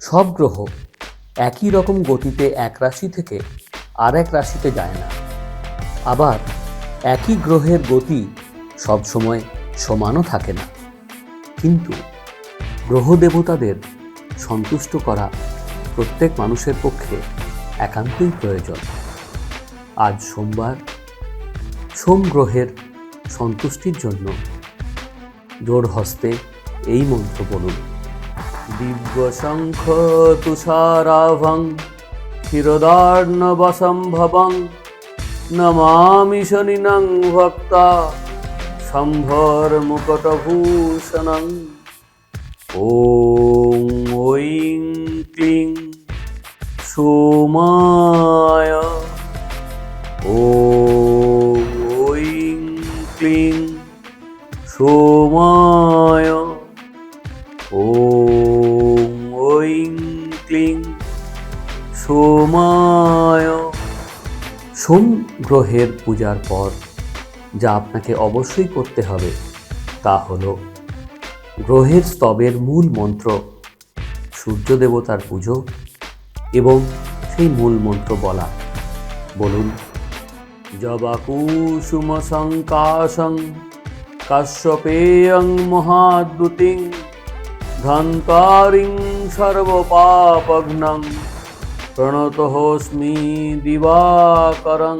সব গ্রহ একই রকম গতিতে এক রাশি থেকে আর এক রাশিতে যায় না। আবার একই গ্রহের গতি সবসময় সমানও থাকে না। কিন্তু গ্রহ দেবতাদের সন্তুষ্ট করা প্রত্যেক মানুষের পক্ষে একান্তই প্রয়োজন। আজ সোমবার সোম গ্রহের সন্তুষ্টির জন্য জোর হস্তে এই মন্ত্র বলুন দিব্য শঙ্খ তুষারাভং, ক্ষীরদার্ণবসম্ভবং। নমামি শনিনং ভক্তা সম্ভর মুকটভূষণং ॐ ঐং ক্লিং সোমায়। ॐ ঐং ক্লিং সোমায়। ক্লিং সোমায়। সোম গ্রহের পূজার পর যা আপনাকে অবশ্যই করতে হবে তা হল গ্রহের স্তবের মূল মন্ত্র, সূর্য দেবতার পুজো এবং সেই মূল মন্ত্র বলা। বলুন জবাকুসুম সংকাশং কাশ্যপেয়ং মহাদ্যুতিং ধন্তারিং সর্বপাপঘ্নং প্রণতোস্মি দিবাকরং